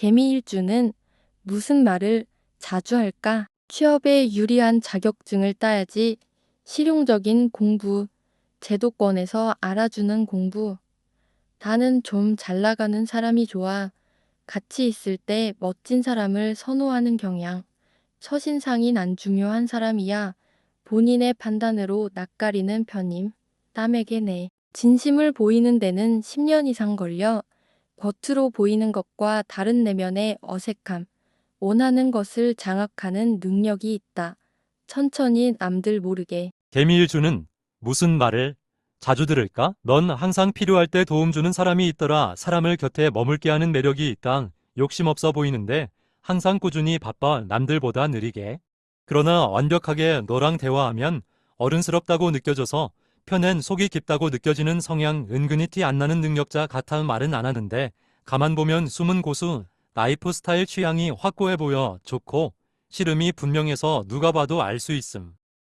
개미일주는 무슨 말을 자주 할까? 취업에 유리한 자격증을 따야지 실용적인 공부, 제도권에서 알아주는 공부. 나는 좀 잘 나가는 사람이 좋아. 같이 있을 때 멋진 사람을 선호하는 경향. 첫인상이 난 중요한 사람이야. 본인의 판단으로 낯가리는 편임. 남에게 내 진심을 보이는 데는 10년 이상 걸려. 겉으로 보이는 것과 다른 내면의 어색함. 원하는 것을 장악하는 능력이 있다. 천천히 남들 모르게. 개미일주는 무슨 말을 자주 들을까? 넌 항상 필요할 때 도움 주는 사람이 있더라. 사람을 곁에 머물게 하는 매력이 있다. 욕심 없어 보이는데 항상 꾸준히 바빠 남들보다 느리게. 그러나 완벽하게 너랑 대화하면 어른스럽다고 느껴져서 편엔 속이 깊다고 느껴지는 성향 은근히 티 안 나는 능력자 같아 말은 안 하는데 가만 보면 숨은 고수 라이프 스타일 취향이 확고해 보여 좋고 싫음이 분명해서 누가 봐도 알 수 있음.